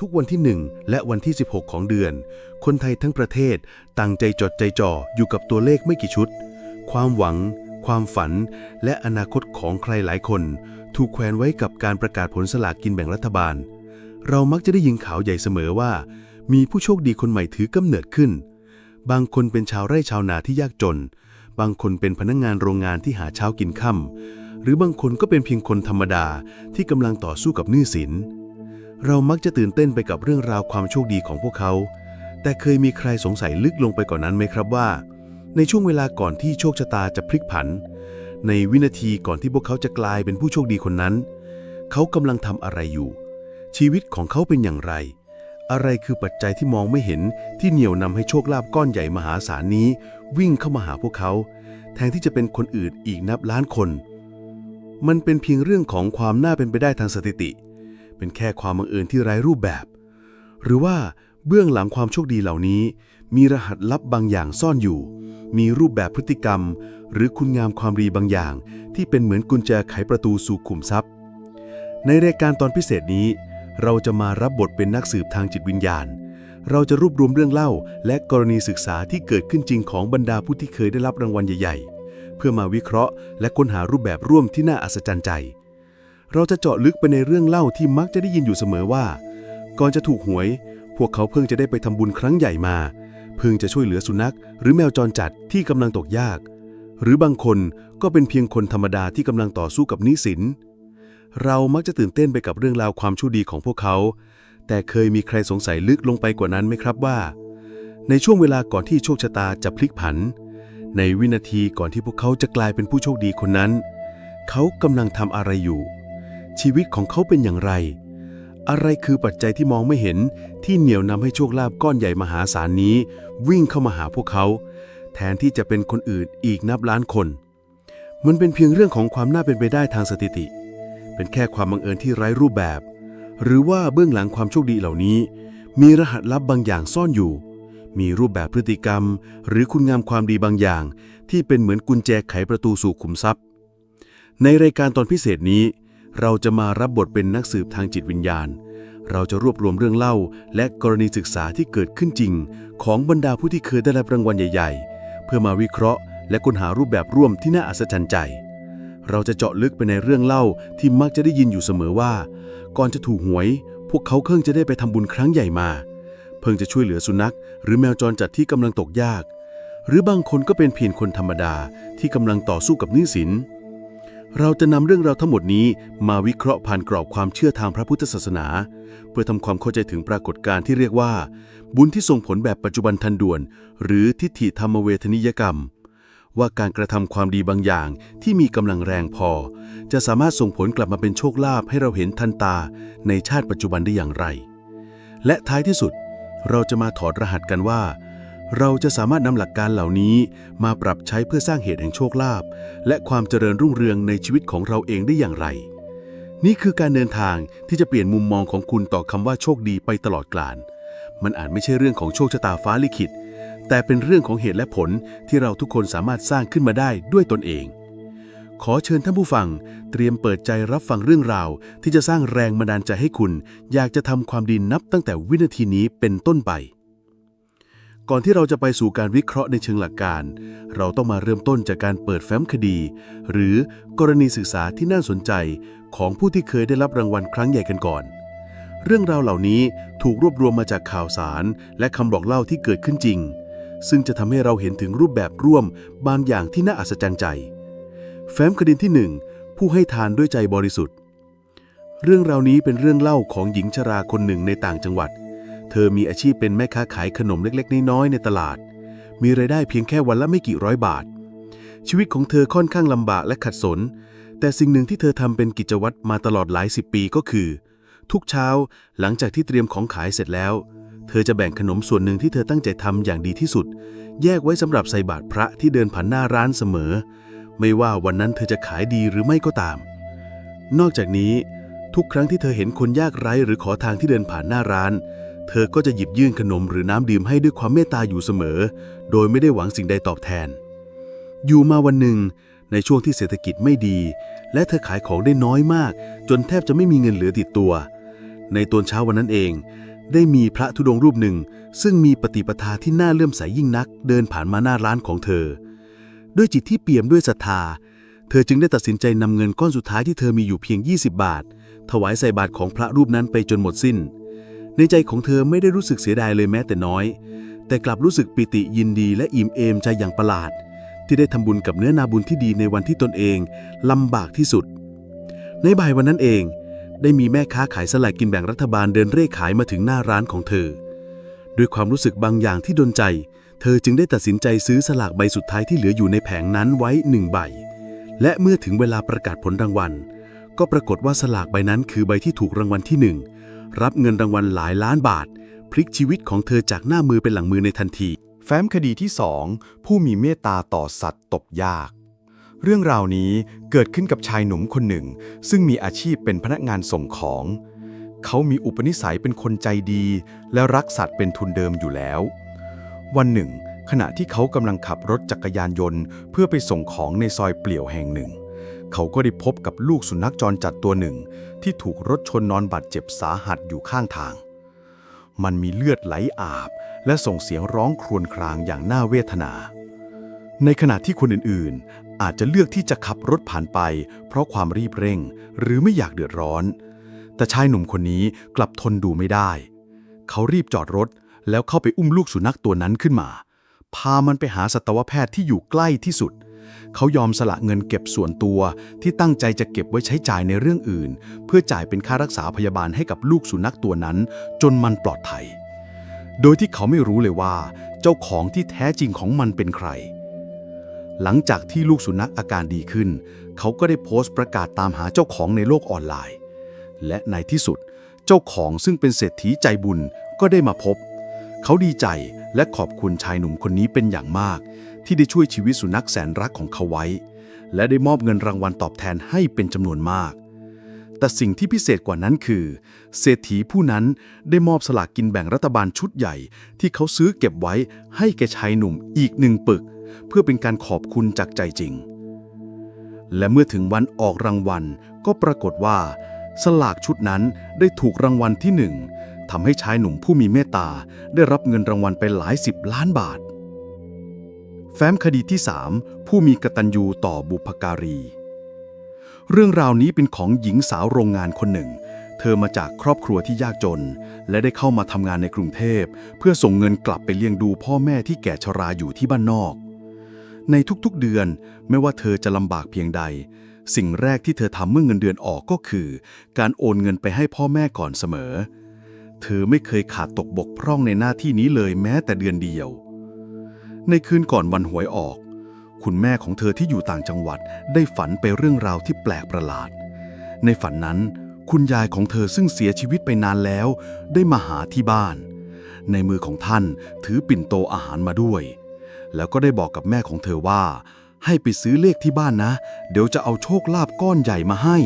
ทุกวันที่ 1 และวันที่ 16 ของเดือน คนไทยทั้งประเทศตั้งใจจดใจจ่ออยู่กับตัวเลขไม่กี่ชุด ความหวัง ความฝัน และอนาคตของใครหลายคน ถูกแขวนไว้กับการประกาศผลสลากกินแบ่งรัฐบาล เรามักจะได้ยินข่าวใหญ่เสมอว่า มีผู้โชคดีคนใหม่ถือกำเนิดขึ้น บางคนเป็นชาวไร่ชาวนาที่ยากจน บางคนเป็นพนักงงานโรงงานที่หาเช้ากินค่ำหรือบางคนก็เป็นเพียงคนธรรมดาที่กำลังต่อสู้กับหนี้สิน เรามักจะตื่นเต้นไปกับเรื่องราวความโชคดีของพวกเขา แต่เคยมีใครสงสัยลึกลงไปกว่านนั้นไหมครับว่า ในช่วงเวลาก่อนที่โชคชะตาจะพลิกผัน ในวินาทีก่อนที่พวกเขาจะกลายเป็นผู้โชคดีคนนั้น เขากำลังทำอะไรอยู่ ชีวิตของเขาเป็นอย่างไร อะไรคือปัจจัยที่มองไม่เห็นที่เหนี่ยวนำให้โชคลาภก้อนใหญ่มหาศาลนี้ วิ่งเข้ามาหาพวกเขา แทนที่จะเป็นคนอื่นอีกนับล้านคน มันเป็นเพียงเรื่องของความน่าเป็นไปได้ทางสถิติ เป็นแค่ความบังเอิญที่ไร้รูปแบบ หรือว่าเบื้องหลังความโชคดีเหล่านี้ มีรหัสลับบางอย่างซ่อนอยู่ มีรูปแบบพฤติกรรม หรือคุณงามความดีบางอย่าง ที่เป็นเหมือนกุญแจไขประตูสู่ขุมทรัพย์ ในรายการตอนพิเศษนี้ เราจะมารับบทเป็นนักสืบทางจิตวิญญาณ เราจะรวบรวมเรื่องเล่า และกรณีศึกษาที่เกิดขึ้นจริงของบรรดาผู้ที่เคยได้รับรางวัลใหญ่ ๆ เพื่อมาวิเคราะห์ และค้นหารูปแบบร่วมที่น่าอัศจรรย์ใจ เราจะเจาะลึกไปในเรื่องเล่าที่มักจะได้ยินอยู่เสมอว่า ก่อนจะถูกหวย พวกเขาเพิ่งจะได้ไปทำบุญครั้งใหญ่มา เพิ่งจะช่วยเหลือสุนัข หรือแมวจรจัดที่กำลังตกยาก หรือบางคนก็เป็นเพียงคนธรรมดาที่กำลังต่อสู้กับนี้สิน เรามักจะตื่นเต้นไปกับเรื่องราวความโชคดีของพวกเขา แต่เคยมีใครสงสัยลึกลงไปกว่านั้นไหมครับว่า ในช่วงเวลาก่อนที่โชคชะตาจะพลิกผัน ในวินาทีก่อนที่พวกเขาจะกลายเป็นผู้โชคดีคนนั้น เขากำลังทำอะไรอยู่ ชีวิตของเขาเป็นอย่างไร อะไรคือปัจจัยที่มองไม่เห็นที่เหนี่ยวนำให้โชคลาภก้อนใหญ่มหาศาลนี้ วิ่งเข้ามาหาพวกเขา แทนที่จะเป็นคนอื่นอีกนับล้านคน มันเป็นเพียงเรื่องของความน่าเป็นไปได้ทางสถิติ เป็นแค่ความบังเอิญที่ไร้รูปแบบ หรือว่าเบื้องหลังความโชคดีเหล่านี้ มีรหัสลับบางอย่างซ่อนอยู่มีรูปแบบพฤติกรรม หรือคุณงามความดีบางอย่าง ที่เป็นเหมือนกุญแจไขประตูสู่ขุมทรัพย์ ในรายการตอนพิเศษนี้ เราจะมารับบทเป็นนักสืบทางจิตวิญญาณ เราจะรวบรวมเรื่องเล่า และกรณีศึกษาที่เกิดขึ้นจริง ของบรรดาผู้ที่เคยได้รับรางวัลใหญ่ ๆ เพื่อมาวิเคราะห์ และค้นหารูปแบบร่วมที่น่าอัศจรรย์ใจ เราจะเจาะลึกไปในเรื่องเล่าที่มักจะได้ยินอยู่เสมอว่า ก่อนจะถูกหวย พวกเขาเพิ่งจะได้ไปทำบุญครั้งใหญ่มา เพิ่งจะช่วยเหลือสุนัข หรือแมวจรจัดที่กำลังตกยาก หรือบางคนก็เป็นเพียงคนธรรมดาที่กำลังต่อสู้กับหนี้สิน เราจะนำเรื่องราวทั้งหมดนี้มาวิเคราะห์ผ่านกรอบความเชื่อทางพระพุทธศาสนา เพื่อทำความเข้าใจถึงปรากฏการณ์ที่เรียกว่า บุญที่ส่งผลแบบปัจจุบันทันด่วน หรือทิฏฐิธรรมเวทนิยกรรม ว่าการกระทำความดีบางอย่างที่มีกำลังแรงพอ จะสามารถส่งผลกลับมาเป็นโชคลาภให้เราเห็นทันตาในชาติปัจจุบันได้อย่างไร และท้ายที่สุด เราจะมาถอดรหัสกันว่า เราจะสามารถนำหลักการเหล่านี้มาปรับใช้เพื่อสร้างเหตุแห่งโชคลาภและความเจริญรุ่งเรืองในชีวิตของเราเองได้อย่างไร นี่คือการเดินทางที่จะเปลี่ยนมุมมองของคุณต่อคำว่าโชคดีไปตลอดกาลมันอาจไม่ใช่เรื่องของโชคชะตาฟ้าลิขิต แต่เป็นเรื่องของเหตุและผลที่เราทุกคนสามารถสร้างขึ้นมาได้ด้วยตนเอง ขอเชิญท่านผู้ฟัง เตรียมเปิดใจรับฟังเรื่องราว ที่จะสร้างแรงบันดาลใจให้คุณ อยากจะทำความดีนับตั้งแต่วินาทีนี้เป็นต้นไป ก่อนที่เราจะไปสู่การวิเคราะห์ในเชิงหลักการ เราต้องมาเริ่มต้นจากการเปิดแฟ้มคดี หรือกรณีศึกษาที่น่าสนใจของผู้ที่เคยได้รับรางวัลครั้งใหญ่กันก่อน เรื่องราวเหล่านี้ถูกรวบรวมมาจากข่าวสาร และคำบอกเล่าที่เกิดขึ้นจริง ซึ่งจะทำให้เราเห็นถึงรูปแบบร่วมบางอย่างที่น่าอัศจรรย์ใจ แฟ้มคดีที่ 1 ผู้ให้ทานด้วยใจบริสุทธิ์ เรื่องราวนี้เป็นเรื่องเล่าของหญิงชราคนหนึ่งในต่างจังหวัด เธอมีอาชีพเป็นแม่ค้าขายขนมเล็กๆ น้อยๆในตลาด มีรายได้เพียงแค่วันละไม่กี่ร้อยบาท ชีวิตของเธอค่อนข้างลำบากและขัดสน แต่สิ่งหนึ่งที่เธอทำเป็นกิจวัตรมาตลอดหลายสิบปีก็คือ ทุกเช้าหลังจากที่เตรียมของขายเสร็จแล้ว เธอจะแบ่งขนมส่วนหนึ่งที่เธอตั้งใจทำอย่างดีที่สุด แยกไว้สำหรับใส่บาตรพระที่เดินผ่านหน้าร้านเสมอ ไม่ว่าวันนั้นเธอจะขายดีหรือไม่ก็ตาม นอกจากนี้ ทุกครั้งที่เธอเห็นคนยากไร้หรือขอทางที่เดินผ่านหน้าร้าน เธอก็จะหยิบยื่นขนมหรือน้ำดื่มให้ด้วยความเมตตาอยู่เสมอ โดยไม่ได้หวังสิ่งใดตอบแทน อยู่มาวันหนึ่ง ในช่วงที่เศรษฐกิจไม่ดี และเธอขายของได้น้อยมาก จนแทบจะไม่มีเงินเหลือติดตัว ในตอนเช้าวันนั้นเอง ได้มีพระธุดงรูปหนึ่ง ซึ่งมีปฏิปทาที่น่าเลื่อมใสยยิ่งนัก เดินผ่านมาหน้าร้านของเธอ ด้วยจิตที่เปี่ยมด้วยศรัทธา เธอจึงได้ตัดสินใจนำเงินก้อนสุดท้ายที่เธอมีอยู่เพียง 20 บาท ถวายใส่บาตรของพระรูปนั้นไปจนหมดสิ้น ในใจของเธอไม่ได้รู้สึกเสียดายเลยแม้แต่น้อย แต่กลับรู้สึกปิติยินดีและอิ่มเอมใจอย่างประหลาด ที่ได้ทำบุญกับเนื้อนาบุญที่ดีในวันที่ตนเองลำบากที่สุด ในบ่ายวันนั้นเอง ได้มีแม่ค้าขายสลากกินแบ่งรัฐบาลเดินเร่ขายมาถึงหน้าร้านของเธอ ด้วยความรู้สึกบางอย่างที่ดนใจ เธอจึงได้ตัดสินใจซื้อสลากใบสุดท้ายที่เหลืออยู่ในแผงนั้นไว้หนึ่งใบ และเมื่อถึงเวลาประกาศผลรางวัล ก็ปรากฏว่าสลากใบนั้นคือใบที่ถูกรางวัลที่หนึ่ง รับเงินรางวัลหลายล้านบาท พลิกชีวิตของเธอจากหน้ามือเป็นหลังมือในทันที แฟ้มคดีที่ 2 ผู้มีเมตตาต่อสัตว์ตบยาก เรื่องราวนี้เกิดขึ้นกับชายหนุ่มคนหนึ่ง ซึ่งมีอาชีพเป็นพนักงานส่งของ เขามีอุปนิสัยเป็นคนใจดี และรักสัตว์เป็นทุนเดิมอยู่แล้ว วันหนึ่ง ขณะที่เขากำลังขับรถจักรยานยนต์ เพื่อไปส่งของในซอยเปลี่ยวแห่งหนึ่ง เขาก็ได้พบกับลูกสุนัขจรจัดตัวหนึ่ง ที่ถูกรถชนนอนบาดเจ็บสาหัสอยู่ข้างทาง มันมีเลือดไหลอาบ และส่งเสียงร้องครวญครางอย่างน่าเวทนา ในขณะที่คนอื่นๆ อาจจะเลือกที่จะขับรถผ่านไป เพราะความรีบเร่ง หรือไม่อยากเดือดร้อน แต่ชายหนุ่มคนนี้กลับทนดูไม่ได้ เขารีบจอดรถแล้วเข้าไปอุ้มลูกสุนัขตัวนั้นขึ้นมา พามันไปหาสัตวแพทย์ที่อยู่ใกล้ที่สุดเเขายอมสละเงินเก็บส่วนตัว ที่ตั้งใจจะเก็บไว้ใช้จ่ายในเรื่องอื่น เพื่อจ่ายเป็นค่ารักษาพยาบาลให้กับลูกสุนัขตัวนั้น จนมันปลอดภัย โดยที่เขาไม่รู้เลยว่า เจ้าของที่แท้จริงของมันเป็นใคร หลังจากที่ลูกสุนัขอาการดีขึ้น เขาก็ได้โพสต์ประกาศตามหาเจ้าของในโลกออนไลน์ และในที่สุด เจ้าของซึ่งเป็นเศรษฐีใจบุญก็ได้มาพบ เขาดีใจและขอบคุณชายหนุ่มคนนี้เป็นอย่างมาก ที่ได้ช่วยชีวิตสุนัขแสนรักของเขาไว้ และได้มอบเงินรางวัลตอบแทนให้เป็นจำนวนมาก แต่สิ่งที่พิเศษกว่านั้นคือ เศรษฐีผู้นั้นได้มอบสลากกินแบ่งรัฐบาลชุดใหญ่ ที่เขาซื้อเก็บไว้ให้แก่ชายหนุ่มอีกหนึ่งปึก เพื่อเป็นการขอบคุณจากใจจริง และเมื่อถึงวันออกรางวัลก็ปรากฏว่า สลากชุดนั้นได้ถูกรางวัลที่หนึ่งทำให้ชายหนุ่มผู้มีเมตตาได้รับเงินรางวัลไปหลายสิบล้านบาท แฟ้มคดีที่ 3 ผู้มีกตัญญูต่อบุพการี เรื่องราวนี้เป็นของหญิงสาวโรงงานคนหนึ่ง เธอมาจากครอบครัวที่ยากจน และได้เข้ามาทำงานในกรุงเทพ เพื่อส่งเงินกลับไปเลี้ยงดูพ่อแม่ที่แก่ชราอยู่ที่บ้านนอก ในทุกๆเดือนไม่ว่าเธอจะลำบากเพียงใด สิ่งแรกที่เธอทำเมื่อเงินเดือนออกก็คือ การโอนเงินไปให้พ่อแม่ก่อนเสมอ เธอไม่เคยขาดตกบกพร่องในหน้าที่นี้เลยแม้แต่เดือนเดียว ในคืนก่อนวันหวยออก คุณแม่ของเธอที่อยู่ต่างจังหวัดได้ฝันไปเรื่องราวที่แปลกประหลาด ในฝันนั้น คุณยายของเธอซึ่งเสียชีวิตไปนานแล้ว ได้มาหาที่บ้าน ในมือของท่านถือปิ่นโตอาหารมาด้วย แล้วก็ได้บอกกับแม่ของเธอว่า ให้ไปซื้อเลขที่บ้านนะ เดี๋ยวจะเอาโชคลาภก้อนใหญ่มาให้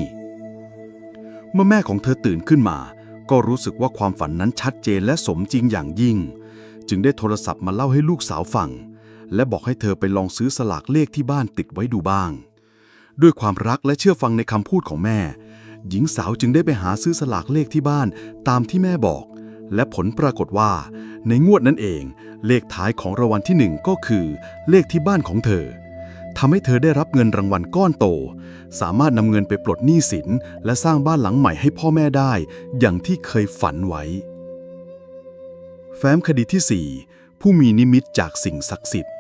เมื่อแม่ของเธอตื่นขึ้นมา ก็รู้สึกว่าความฝันนั้นชัดเจนและสมจริงอย่างยิ่ง จึงได้โทรศัพท์มาเล่าให้ลูกสาวฟัง และบอกให้เธอไปลองซื้อสลากเลขที่บ้านติดไว้ดูบ้าง ด้วยความรักและเชื่อฟังในคำพูดของแม่ หญิงสาวจึงได้ไปหาซื้อสลากเลขที่บ้านตามที่แม่บอก และผลปรากฏว่า ในงวดนั้นเอง เลขท้ายของรางวัลที่หนึ่งก็คือ เลขที่บ้านของเธอทำให้เธอได้รับเงินรางวัลก้อนโต สามารถนำเงินไปปลดหนี้สิน และสร้างบ้านหลังใหม่ให้พ่อแม่ได้ อย่างที่เคยฝันไว้ แฟ้มคดีที่ 4 ผู้มีนิมิตจากสิ่งศักดิ์สิทธิ์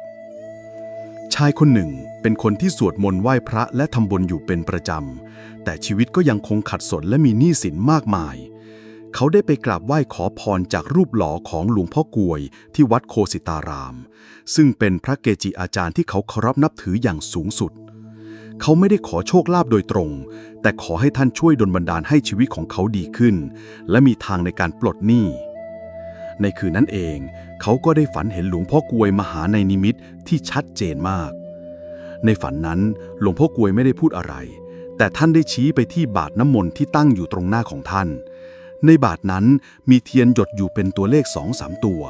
ชายคนหนึ่งเป็นคนที่สวดมนต์ไหว้พระและทำบุญอยู่เป็นประจำ แต่ชีวิตก็ยังคงขัดสนและมีหนี้สินมากมาย เขาได้ไปกราบไหว้ขอพรจากรูปหล่อของหลวงพ่อกวยที่วัดโคสิตาราม ซึ่งเป็นพระเกจิอาจารย์ที่เขาเคารพนับถืออย่างสูงสุดเขาไม่ได้ขอโชคลาภโดยตรง แต่ขอให้ท่านช่วยดลบันดาลให้ชีวิตของเขาดีขึ้น และมีทางในการปลดหนี้ ในคืนนั้นเอง เขาก็ได้ฝันเห็นหลวงพ่อกลวยมาหาในนิมิตที่ชัดเจนมาก ในฝันนั้นหลวงพ่อกลวยไม่ได้พูดอะไร แต่ท่านได้ชี้ไปที่บาทน้ำมนต์ที่ตั้งอยู่ตรงหน้าของท่าน ในบาทนั้นมีเทียนหยดอยู่เป็นตัวเลขสองสามตัว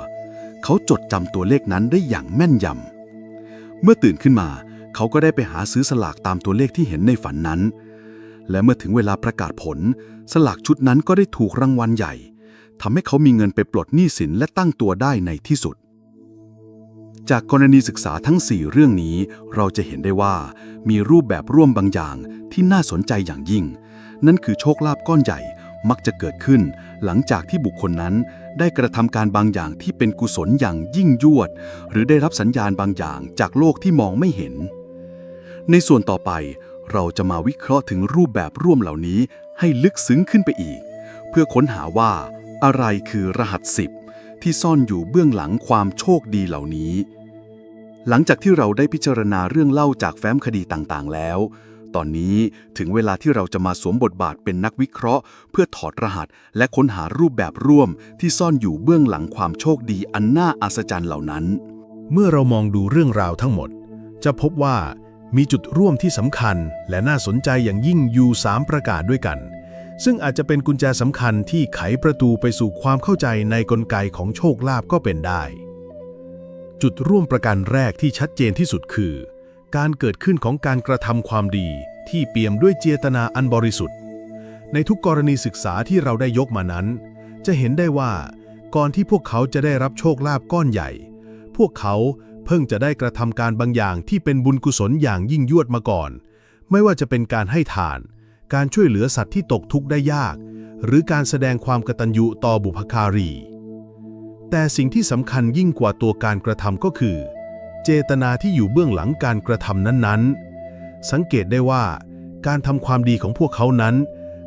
เขาจดจำตัวเลขนั้นได้อย่างแม่นยำเมื่อตื่นขึ้นมาเขาก็ได้ไปหาซื้อสลากตามตัวเลขที่เห็นในฝันนั้น และเมื่อถึงเวลาประกาศผล สลากชุดนั้นก็ได้ถูกรางวัลใหญ่ ทำให้เขามีเงินไปปลดหนี้สินและตั้งตัวได้ในที่สุด จากกรณีศึกษาทั้ง 4 เรื่องนี้ เราจะเห็นได้ว่ามีรูปแบบร่วมบางอย่างที่น่าสนใจอย่างยิ่ง นั่นคือโชคลาภก้อนใหญ่มักจะเกิดขึ้น หลังจากที่บุคคลนั้นได้กระทำการบางอย่างที่เป็นกุศลอย่างยิ่งยวด หรือได้รับสัญญาณบางอย่างจากโลกที่มองไม่เห็น ในส่วนต่อไปเราจะมาวิเคราะห์ถึงรูปแบบร่วมเหล่านี้ให้ลึกซึ้งขึ้นไปอีก เพื่อค้นหาว่า อะไรคือรหัสสิบที่ซ่อนอยู่เบื้องหลังความโชคดีเหล่านี้ หลังจากที่เราได้พิจารณาเรื่องเล่าจากแฟ้มคดีต่างๆ แล้ว ตอนนี้ถึงเวลาที่เราจะมาสวมบทบาทเป็นนักวิเคราะห์ เพื่อถอดรหัสและค้นหารูปแบบร่วมที่ซ่อนอยู่เบื้องหลังความโชคดีอันน่าอัศจรรย์เหล่านั้น เมื่อเรามองดูเรื่องราวทั้งหมด จะพบว่ามีจุดร่วมที่สำคัญ และน่าสนใจอย่างยิ่งอยู่3ประกาศด้วยกัน ซึ่งอาจจะเป็นกุญแจสำคัญที่ไขประตูไปสู่ความเข้าใจในกลไกของโชคลาภก็เป็นได้ จุดร่วมประการแรกที่ชัดเจนที่สุดคือ การเกิดขึ้นของการกระทำความดีที่เปี่ยมด้วยเจตนาอันบริสุทธิ์ ในทุกกรณีศึกษาที่เราได้ยกมานั้น จะเห็นได้ว่า ก่อนที่พวกเขาจะได้รับโชคลาภก้อนใหญ่ พวกเขาเพิ่งจะได้กระทำการบางอย่างที่เป็นบุญกุศลอย่างยิ่งยวดมาก่อน ไม่ว่าจะเป็นการให้ทาน การช่วยเหลือสัตว์ที่ตกทุกข์ได้ยาก หรือการแสดงความกตัญญูต่อบุพการี แต่สิ่งที่สำคัญยิ่งกว่าตัวการกระทำก็คือ เจตนาที่อยู่เบื้องหลังการกระทำนั้นๆ สังเกตได้ว่า การทำความดีของพวกเขานั้น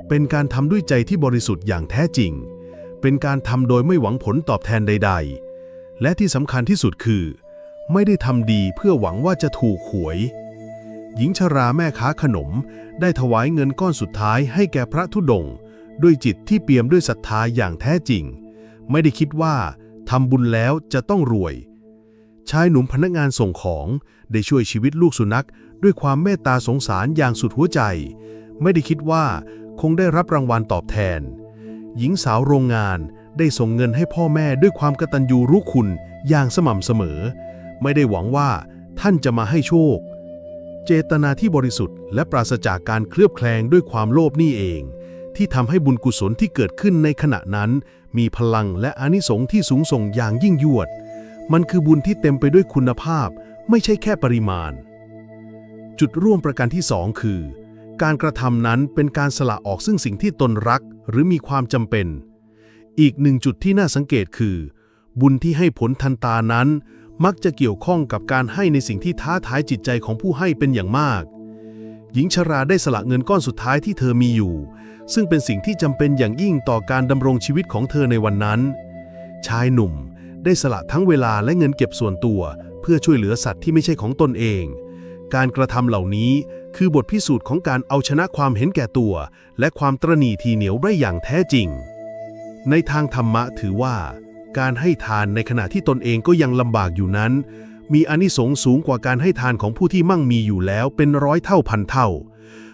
เป็นการทำด้วยใจที่บริสุทธิ์อย่างแท้จริง เป็นการทำโดยไม่หวังผลตอบแทนใด ๆ และที่สำคัญที่สุดคือ ไม่ได้ทำดีเพื่อหวังว่าจะถูกหวย หญิงชราแม่ค้าขนม ได้ถวายเงินก้อนสุดท้ายให้แก่พระธุดงค์ด้วยจิตที่เปี่ยมด้วยศรัทธาอย่างแท้จริง ไม่ได้คิดว่าทำบุญแล้วจะต้องรวย ชายหนุ่มพนักงานส่งของได้ช่วยชีวิตลูกสุนัข ด้วยความเมตตาสงสารอย่างสุดหัวใจ ไม่ได้คิดว่าคงได้รับรางวัลตอบแทน หญิงสาวโรงงานได้ส่งเงินให้พ่อแม่ด้วยความกตัญญูรู้คุณอย่างสม่ำเสมอ ไม่ได้หวังว่าท่านจะมาให้โชค เจตนาที่บริสุทธิ์ และปราศจากการเคลือบแคลงด้วยความโลภนี่เอง ที่ทำให้บุญกุศลที่เกิดขึ้นในขณะนั้น มีพลังและอนิสงส์ที่สูงส่งอย่างยิ่งยวด มันคือบุญที่เต็มไปด้วยคุณภาพ ไม่ใช่แค่ปริมาณ จุดร่วมประการที่สองคือ การกระทำนั้นเป็นการสละออกซึ่งสิ่งที่ตนรักหรือมีความจำเป็น อีกหนึ่งจุดที่น่าสังเกตคือ บุญที่ให้ผลทันตานั้น มักจะเกี่ยวข้องกับการให้ในสิ่งที่ท้าทายจิตใจของผู้ให้เป็นอย่างมาก หญิงชราได้สละเงินก้อนสุดท้ายที่เธอมีอยู่ ซึ่งเป็นสิ่งที่จำเป็นอย่างยิ่งต่อการดำรงชีวิตของเธอในวันนั้น ชายหนุ่มได้สละทั้งเวลาและเงินเก็บส่วนตัว เพื่อช่วยเหลือสัตว์ที่ไม่ใช่ของตนเอง การกระทำเหล่านี้คือบทพิสูจน์ของการเอาชนะความเห็นแก่ตัว และความตรณีทีเหนียวได้อย่างแท้จริง ในทางธรรมะถือว่า การให้ทานในขณะที่ตนเองก็ยังลำบากอยู่นั้น มีอานิสงส์สูงกว่าการให้ทานของผู้ที่มั่งมีอยู่แล้วเป็นร้อยเท่าพันเท่า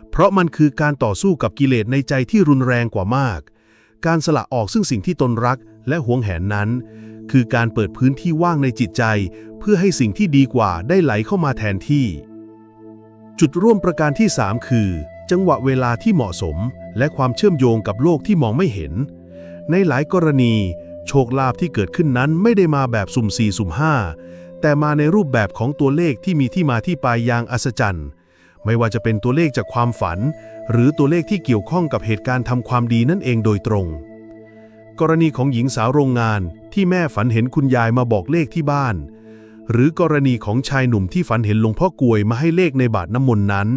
เพราะมันคือการต่อสู้กับกิเลสในใจที่รุนแรงกว่ามาก การสละออกซึ่งสิ่งที่ตนรักและหวงแหนนั้น คือการเปิดพื้นที่ว่างในจิตใจ เพื่อให้สิ่งที่ดีกว่าได้ไหลเข้ามาแทนที่ จุดร่วมประการที่ 3 คือ จังหวะเวลาที่เหมาะสม และความเชื่อมโยงกับโลกที่มองไม่เห็น ในหลายกรณี โชคลาภที่เกิดขึ้นนั้นไม่ได้มาแบบสุ่มสี่สุ่มห้าแต่มาในรูปแบบของตัวเลขที่มีที่มาที่ไปอย่างอัศจรรย์ ไม่ว่าจะเป็นตัวเลขจากความฝัน หรือตัวเลขที่เกี่ยวข้องกับเหตุการณ์ทำความดีนั่นเองโดยตรง กรณีของหญิงสาวโรงงานที่แม่ฝันเห็นคุณยายมาบอกเลขที่บ้าน หรือกรณีของชายหนุ่มที่ฝันเห็นหลวงพ่อกวยมาให้เลขในบาทน้ำมนต์นั้น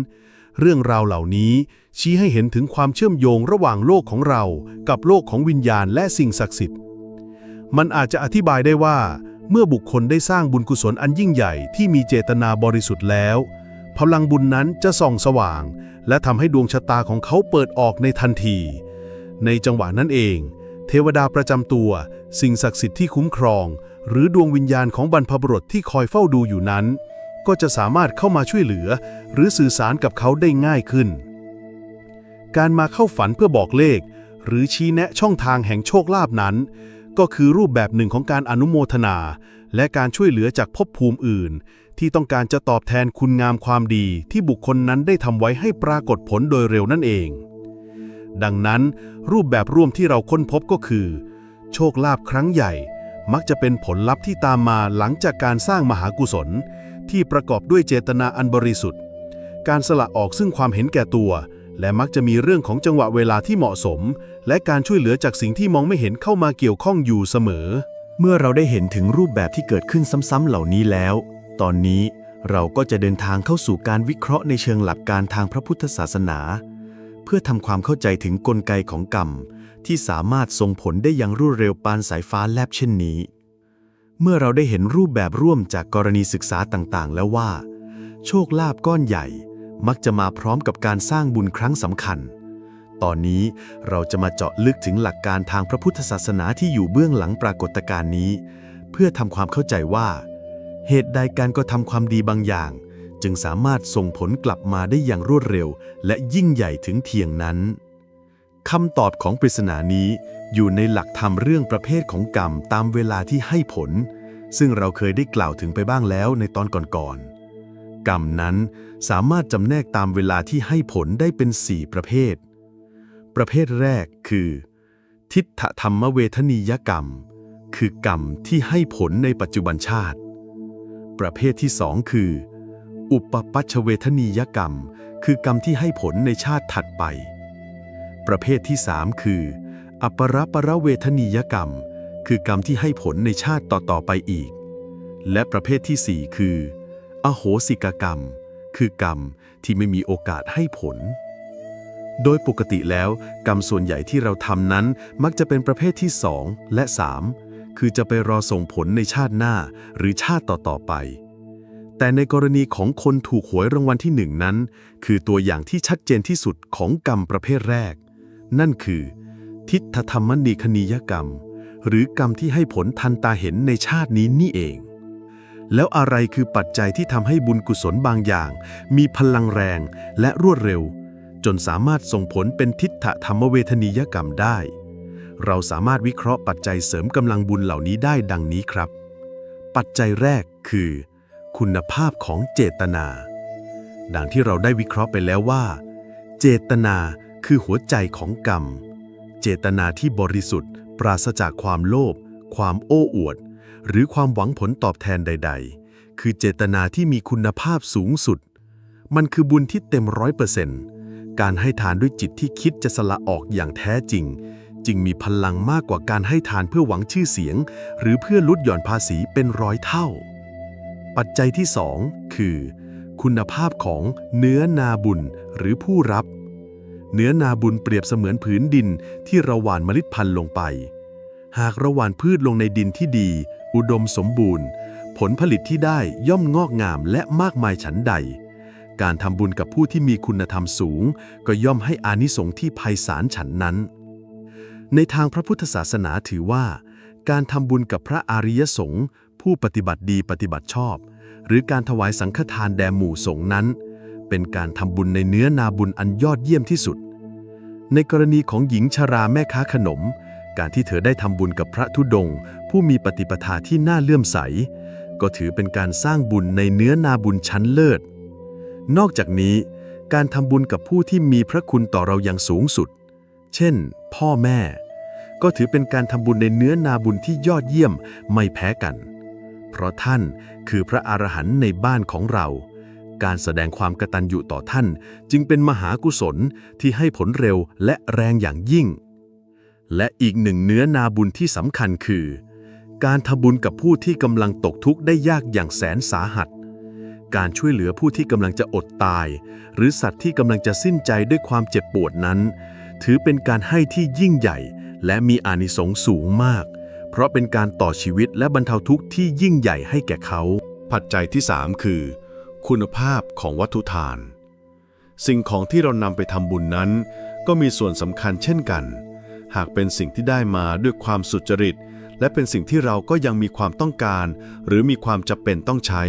เรื่องราวเหล่านี้ชี้ให้เห็นถึงความเชื่อมโยงระหว่างโลกของเรา กับโลกของวิญญาณและสิ่งศักดิ์สิทธิ์ มันอาจจะอธิบายได้ว่า เมื่อบุคคลได้สร้างบุญกุศลอันยิ่งใหญ่ที่มีเจตนาบริสุทธิ์แล้ว พลังบุญนั้นจะส่องสว่าง และทำให้ดวงชะตาของเขาเปิดออกในทันที ในจังหวะนั้นเอง เทวดาประจำตัว สิ่งศักดิ์สิทธิ์ที่คุ้มครอง หรือดวงวิญญาณของบรรพบุรุษที่คอยเฝ้าดูอยู่นั้น ก็จะสามารถเข้ามาช่วยเหลือ หรือสื่อสารกับเขาได้ง่ายขึ้น การมาเข้าฝันเพื่อบอกเลข หรือชี้แนะช่องทางแห่งโชคลาภนั้น ก็คือรูปแบบหนึ่งของการอนุโมทนา และการช่วยเหลือจากภพภูมิอื่น ที่ต้องการจะตอบแทนคุณงามความดีที่บุคคลนั้นได้ทำไว้ให้ปรากฏผลโดยเร็วนั่นเอง ดังนั้น รูปแบบร่วมที่เราค้นพบก็คือ โชคลาภครั้งใหญ่ มักจะเป็นผลลัพธ์ที่ตามมาหลังจากการสร้างมหากุศล ที่ประกอบด้วยเจตนาอันบริสุทธิ์ การสละออกซึ่งความเห็นแก่ตัว และมักจะมีเรื่องของจังหวะเวลาที่เหมาะสม และการช่วยเหลือจากสิ่งที่มองไม่เห็นเข้ามาเกี่ยวข้องอยู่เสมอ เมื่อเราได้เห็นถึงรูปแบบที่เกิดขึ้นซ้ำๆเหล่านี้แล้ว ตอนนี้เราก็จะเดินทางเข้าสู่การวิเคราะห์ในเชิงหลักการทางพระพุทธศาสนา เพื่อทำความเข้าใจถึงกลไกของกรรม ที่สามารถส่งผลได้อย่างรวดเร็วปานสายฟ้าแลบเช่นนี้ เมื่อเราได้เห็นรูปแบบร่วมจากกรณีศึกษาต่างๆ แล้วว่า โชคลาภก้อนใหญ่ มักจะมาพร้อมกับการสร้างบุญครั้งสำคัญ ตอนนี้เราจะมาเจาะลึกถึงหลักการทางพระพุทธศาสนาที่อยู่เบื้องหลังปรากฏการณ์นี้ เพื่อทำความเข้าใจว่า เหตุใดการกระทำความดีบางอย่าง จึงสามารถส่งผลกลับมาได้อย่างรวดเร็ว และยิ่งใหญ่ถึงเทียงนั้นคำตอบของปริศนานี้อยู่ในหลักธรรมเรื่องประเภทของกรรมตามเวลาที่ให้ผล ซึ่งเราเคยได้กล่าวถึงไปบ้างแล้วในตอนก่อนๆ กรรมนั้น สามารถจำแนกตามเวลาที่ให้ผลได้เป็น 4 ประเภท ประเภทแรกคือ ทิฏฐธรรมเวทนียกรรม คือกรรมที่ให้ผลในปัจจุบันชาติ ประเภทที่สองคือ อุปปัชชเวทนียกรรม คือกรรมที่ให้ผลในชาติถัดไป ประเภทที่สามคือ อัปรปรเวทนียกรรม คือกรรมที่ให้ผลในชาติต่อๆไปอีก และประเภทที่สี่คือ อโหสิกกรรม คือกรรมที่ไม่มีโอกาสให้ผล โดยปกติแล้ว กรรมส่วนใหญ่ที่เราทำนั้นมักจะเป็นประเภทที่2และ3คือจะไปรอส่งผลในชาติหน้าหรือชาติต่อๆไป แต่ในกรณีของคนถูกหวยรางวัลที่หนึ่งนั้น คือตัวอย่างที่ชัดเจนที่สุดของกรรมประเภทแรก นั่นคือ ทิฏฐธรรมนีคณียกรรม หรือกรรมที่ให้ผลทันตาเห็นในชาตินี้นี่เอง แล้วอะไรคือปัจจัยที่ทำให้บุญกุศลบางอย่าง มีพลังแรงและรวดเร็ว จนสามารถส่งผลเป็นทิฏฐธรรมเวทนียกรรมได้ เราสามารถวิเคราะห์ปัจจัยเสริมกำลังบุญเหล่านี้ได้ดังนี้ครับ ปัจจัยแรกคือ คุณภาพของเจตนา ดังที่เราได้วิเคราะห์ไปแล้วว่า เจตนาคือหัวใจของกรรม เจตนาที่บริสุทธิ์ ปราศจากความโลภความโอ้อวด หรือความหวังผลตอบแทนใด ๆ คือเจตนาที่มีคุณภาพสูงสุด มันคือบุญที่เต็มร้อยเปอร์เซนต์การให้ทานด้วยจิตที่คิดจะสละออกอย่างแท้จริง จึงมีพลังมากกว่าการให้ทานเพื่อหวังชื่อเสียง หรือเพื่อลดหย่อนภาษีเป็นร้อยเท่า ปัจจัยที่สองคือ คุณภาพของเนื้อนาบุญหรือผู้รับ เนื้อนาบุญเปรียบเสมือนผืนดินที่เราหว่านเมล็ดพันธุ์ลงไป หากเราหว่านพืชลงในดินที่ดีอุดมสมบูรณ์ ผลผลิตที่ได้ย่อมงอกงามและมากมายฉันใด การทำบุญกับผู้ที่มีคุณธรรมสูง ก็ย่อมให้อานิสงส์ที่ไพศาลฉันนั้น ในทางพระพุทธศาสนาถือว่า การทำบุญกับพระอริยสงฆ์ผู้ปฏิบัติดีปฏิบัติชอบ หรือการถวายสังฆทานแด่หมู่สงฆ์นั้น เป็นการทำบุญในเนื้อนาบุญอันยอดเยี่ยมที่สุด ในกรณีของหญิงชราแม่ค้าขนม การที่เธอได้ทำบุญกับพระธุดงค์ ผู้มีปฏิปทาที่น่าเลื่อมใส ก็ถือเป็นการสร้างบุญในเนื้อนาบุญชั้นเลิศ นอกจากนี้ การทำบุญกับผู้ที่มีพระคุณต่อเราอย่างสูงสุด เช่น พ่อแม่ ก็ถือเป็นการทำบุญในเนื้อนาบุญที่ยอดเยี่ยมไม่แพ้กัน เพราะท่านคือพระอรหันต์ในบ้านของเรา การแสดงความกตัญญูต่อท่าน จึงเป็นมหากุศลที่ให้ผลเร็วและแรงอย่างยิ่งและอีกหนึ่งเนื้อนาบุญที่สำคัญคือ การทำบุญกับผู้ที่กำลังตกทุกข์ได้ยากอย่างแสนสาหัส การช่วยเหลือผู้ที่กำลังจะอดตาย หรือสัตว์ที่กำลังจะสิ้นใจด้วยความเจ็บปวดนั้น ถือเป็นการให้ที่ยิ่งใหญ่ และมีอานิสงส์สูงมาก เพราะเป็นการต่อชีวิตและบรรเทาทุกข์ที่ยิ่งใหญ่ให้แก่เขา ปัจจัยที่ 3 คือ คุณภาพของวัตถุทาน สิ่งของที่เรานำไปทำบุญนั้น ก็มีส่วนสำคัญเช่นกัน หากเป็นสิ่งที่ได้มาด้วยความสุจริต และเป็นสิ่งที่เราก็ยังมีความต้องการ หรือมีความจำเป็นต้องใช้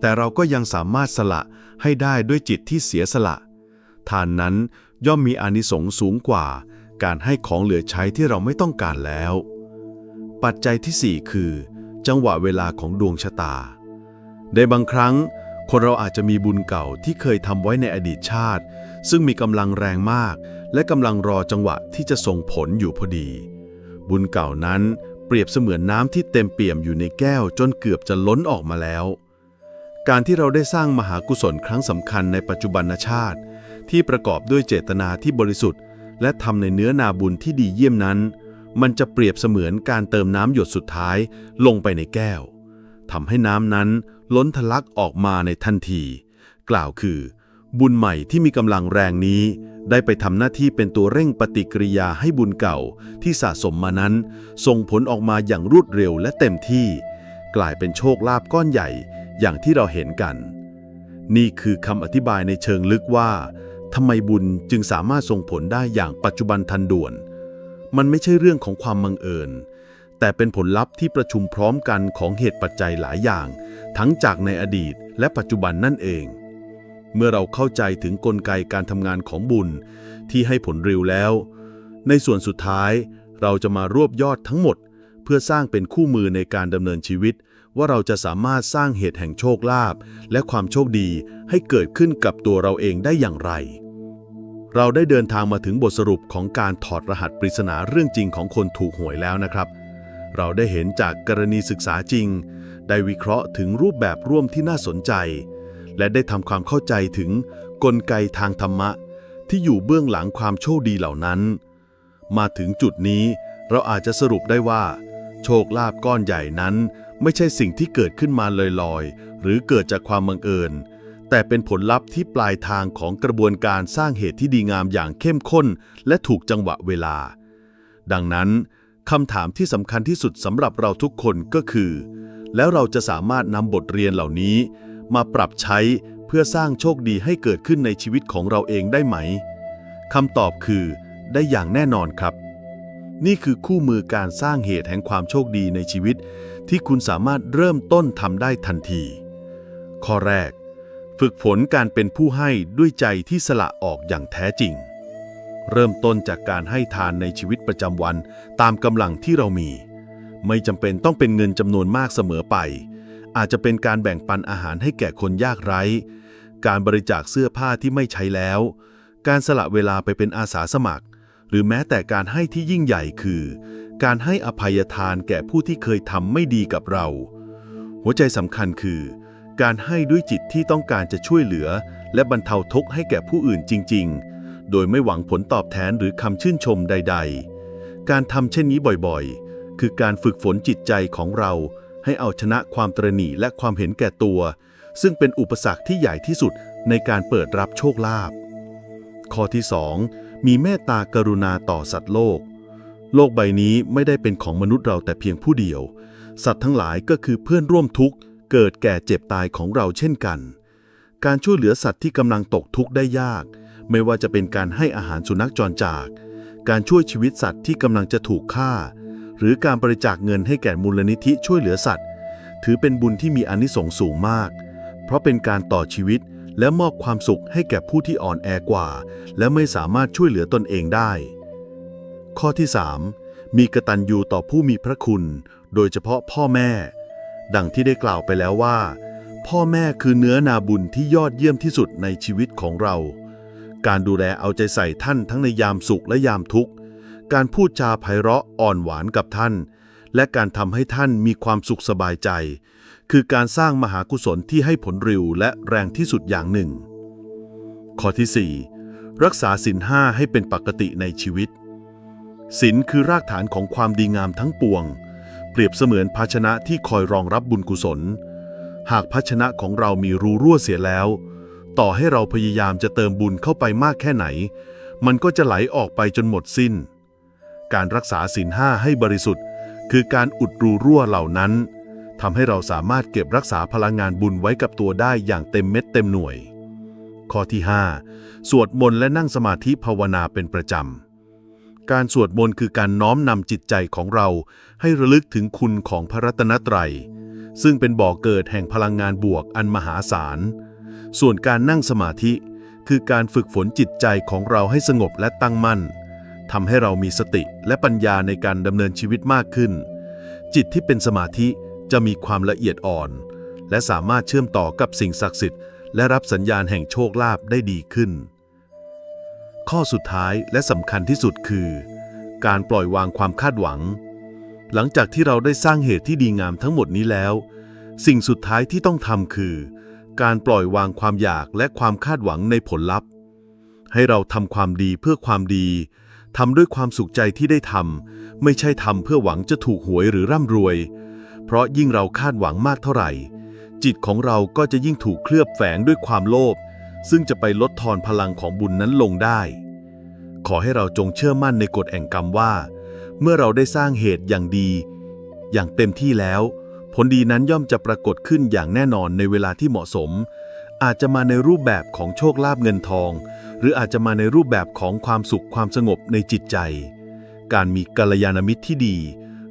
แต่เราก็ยังสามารถสละให้ได้ด้วยจิตที่เสียสละ ทานนั้นย่อมมีอานิสงส์สูงกว่า การให้ของเหลือใช้ที่เราไม่ต้องการแล้ว ปัจจัยที่ 4 คือ จังหวะเวลาของดวงชะตา ในบางครั้ง คนเราอาจจะมีบุญเก่าที่เคยทำไว้ในอดีตชาติ ซึ่งมีกำลังแรงมาก และกำลังรอจังหวะที่จะส่งผลอยู่พอดี บุญเก่านั้น เปรียบเสมือนน้ำที่เต็มเปี่ยมอยู่ในแก้วจนเกือบจะล้นออกมาแล้ว การที่เราได้สร้างมหากุศลครั้งสำคัญในปัจจุบันชาติ ที่ประกอบด้วยเจตนาที่บริสุทธิ์ และทำในเนื้อนาบุญที่ดีเยี่ยมนั้น มันจะเปรียบเสมือนการเติมน้ำหยดสุดท้ายลงไปในแก้วทำให้น้ำนั้นล้นทะลักออกมาในทันที กล่าวคือ บุญใหม่ที่มีกำลังแรงนี้ ได้ไปทำหน้าที่เป็นตัวเร่งปฏิกิริยาให้บุญเก่าที่สะสมมานั้น ส่งผลออกมาอย่างรวดเร็วและเต็มที่ กลายเป็นโชคลาภก้อนใหญ่อย่างที่เราเห็นกัน นี่คือคำอธิบายในเชิงลึกว่าทำไมบุญจึงสามารถส่งผลได้อย่างปัจจุบันทันด่วน มันไม่ใช่เรื่องของความบังเอิญ แต่เป็นผลลัพธ์ที่ประชุมพร้อมกันของเหตุปัจจัยหลายอย่าง ทั้งจากในอดีตและปัจจุบันนั่นเอง เมื่อเราเข้าใจถึงกลไกการทำงานของบุญที่ให้ผลเร็วแล้ว ในส่วนสุดท้ายเราจะมารวบยอดทั้งหมด เพื่อสร้างเป็นคู่มือในการดำเนินชีวิต ว่าเราจะสามารถสร้างเหตุแห่งโชคลาภและความโชคดีให้เกิดขึ้นกับตัวเราเองได้อย่างไร เราได้เดินทางมาถึงบทสรุปของการถอดรหัสปริศนาเรื่องจริงของคนถูกหวยแล้วนะครับ เราได้เห็นจากกรณีศึกษาจริง ได้วิเคราะห์ถึงรูปแบบร่วมที่น่าสนใจ และได้ทำความเข้าใจถึงกลไกทางธรรมะ ที่อยู่เบื้องหลังความโชคดีเหล่านั้น มาถึงจุดนี้เราอาจจะสรุปได้ว่า โชคลาภก้อนใหญ่นั้น ไม่ใช่สิ่งที่เกิดขึ้นมาลอยๆ หรือเกิดจากความบังเอิญ แต่เป็นผลลัพธ์ที่ปลายทางของกระบวนการสร้างเหตุที่ดีงามอย่างเข้มข้น และถูกจังหวะเวลา ดังนั้นคำถามที่สำคัญที่สุดสำหรับเราทุกคนก็คือ แล้วเราจะสามารถนำบทเรียนเหล่านี้ มาปรับใช้เพื่อสร้างโชคดีให้เกิดขึ้นในชีวิตของเราเองได้ไหมคำตอบคือ ได้อย่างแน่นอนครับ นี่คือคู่มือการสร้างเหตุแห่งความโชคดีในชีวิต ที่คุณสามารถเริ่มต้นทำได้ทันที ข้อแรก ฝึกฝนการเป็นผู้ให้ด้วยใจที่สละออกอย่างแท้จริง เริ่มต้นจากการให้ทานในชีวิตประจำวันตามกำลังที่เรามี ไม่จำเป็นต้องเป็นเงินจำนวนมากเสมอไป อาจจะเป็นการแบ่งปันอาหารให้แก่คนยากไร้ การบริจาคเสื้อผ้าที่ไม่ใช้แล้ว การสละเวลาไปเป็นอาสาสมัคร หรือแม้แต่การให้ที่ยิ่งใหญ่คือ การให้อภัยทานแก่ผู้ที่เคยทำไม่ดีกับเรา หัวใจสำคัญคือ การให้ด้วยจิตที่ต้องการจะช่วยเหลือ และบรรเทาทุกข์ให้แก่ผู้อื่นจริง ๆ โดยไม่หวังผลตอบแทนหรือคำชื่นชมใด ๆ การทำเช่นนี้บ่อยๆ คือการฝึกฝนจิตใจของเรา ให้เอาชนะความตรณีและความเห็นแก่ตัว ซึ่งเป็นอุปสรรคที่ใหญ่ที่สุดในการเปิดรับโชคลาภข้อที่ 2 มีเมตตากรุณาต่อสัตว์โลก โลกใบนี้ไม่ได้เป็นของมนุษย์เราแต่เพียงผู้เดียว สัตว์ทั้งหลายก็คือเพื่อนร่วมทุกข์เกิดแก่เจ็บตายของเราเช่นกัน การช่วยเหลือสัตว์ที่กำลังตกทุกข์ได้ยาก ไม่ว่าจะเป็นการให้อาหารสุนัขจรจาก การช่วยชีวิตสัตว์ที่กำลังจะถูกฆ่า หรือการบริจาคเงินให้แก่มูลนิธิช่วยเหลือสัตว์ ถือเป็นบุญที่มีอนิสงส์สูงมาก เพราะเป็นการต่อชีวิตและมอบความสุขให้แก่ผู้ที่อ่อนแอกว่า และไม่สามารถช่วยเหลือตนเองได้ ข้อที่ 3 มีกตัญญูต่อผู้มีพระคุณ โดยเฉพาะพ่อแม่ ดังที่ได้กล่าวไปแล้วว่า พ่อแม่คือเนื้อนาบุญที่ยอดเยี่ยมที่สุดในชีวิตของเรา การดูแลเอาใจใส่ท่านทั้งในยามสุขและยามทุกข์ การพูดจาไพเราะอ่อนหวานกับท่าน และการทำให้ท่านมีความสุขสบายใจ คือการสร้างมหากุศลที่ให้ผลร็วและแรงที่สุดอย่างหนึ่ง ข้อที่ 4 รักษาศีลห้าให้เป็นปกติในชีวิตศีลคือรากฐานของความดีงามทั้งปวง เปรียบเสมือนภาชนะที่คอยรองรับบุญกุศล หากภาชนะของเรามีรูรั่วเสียแล้ว ต่อให้เราพยายามจะเติมบุญเข้าไปมากแค่ไหน มันก็จะไหลออกไปจนหมดสิ้น การรักษาศีลห้าให้บริสุทธิ์ คือการอุดรูรั่วเหล่านั้นทำให้เราสามารถเก็บรักษาพลังงานบุญไว้กับตัวได้อย่างเต็มเม็ดเต็มหน่วย ข้อที่ 5 สวดมนต์และนั่งสมาธิภาวนาเป็นประจำ การสวดมนต์คือการน้อมนำจิตใจของเรา ให้ระลึกถึงคุณของพระรัตนตรัย ซึ่งเป็นบ่อกเกิดแห่งพลังงานบวกอันมหาศาล ส่วนการนั่งสมาธิ คือการฝึกฝนจิตใจของเราให้สงบและตั้งมั่น ทำให้เรามีสติและปัญญาในการดำเนินชีวิตมากขึ้น จิตที่เป็นสมาธิจะมีความละเอียดอ่อน และสามารถเชื่อมต่อกับสิ่งศักดิ์สิทธิ์และรับสัญญาณแห่งโชคลาภได้ดีขึ้น ข้อสุดท้ายและสำคัญที่สุดคือ การปล่อยวางความคาดหวัง หลังจากที่เราได้สร้างเหตุที่ดีงามทั้งหมดนี้แล้ว สิ่งสุดท้ายที่ต้องทำคือ การปล่อยวางความอยากและความคาดหวังในผลลัพธ์ ให้เราทำความดีเพื่อความดี ทำด้วยความสุขใจที่ได้ทำไม่ใช่ทำเพื่อหวังจะถูกหวยหรือร่ำรวย เพราะยิ่งเราคาดหวังมากเท่าไหร่ จิตของเราก็จะยิ่งถูกเคลือบแฝงด้วยความโลภซึ่งจะไปลดทอนพลังของบุญนั้นลงได้ ขอให้เราจงเชื่อมั่นในกฎแห่งกรรมว่า เมื่อเราได้สร้างเหตุอย่างดี อย่างเต็มที่แล้ว ผลดีนั้นย่อมจะปรากฏขึ้นอย่างแน่นอนในเวลาที่เหมาะสม อาจจะมาในรูปแบบของโชคลาภเงินทอง หรืออาจจะมาในรูปแบบของความสุขความสงบในจิตใจ การมีกัลยาณมิตรที่ดี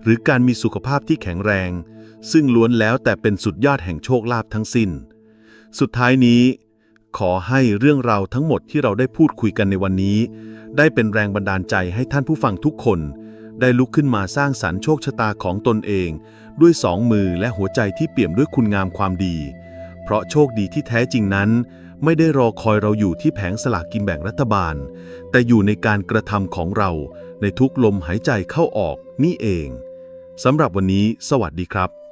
หรือการมีสุขภาพที่แข็งแรง ซึ่งล้วนแล้วแต่เป็นสุดยอดแห่งโชคลาภทั้งสิ้น สุดท้ายนี้ ขอให้เรื่องราวทั้งหมดที่เราได้พูดคุยกันในวันนี้ ได้เป็นแรงบันดาลใจให้ท่านผู้ฟังทุกคน ได้ลุกขึ้นมาสร้างสรรค์โชคชะตาของตนเอง ด้วยสองมือและหัวใจที่เปี่ยมด้วยคุณงามความดี เพราะโชคดีที่แท้จริงนั้น ไม่ได้รอคอยเราอยู่ที่แผงสลากกินแบ่งรัฐบาล แต่อยู่ในการกระทำของเราในทุกลมหายใจเข้าออกนี่เองสำหรับวันนี้ สวัสดีครับ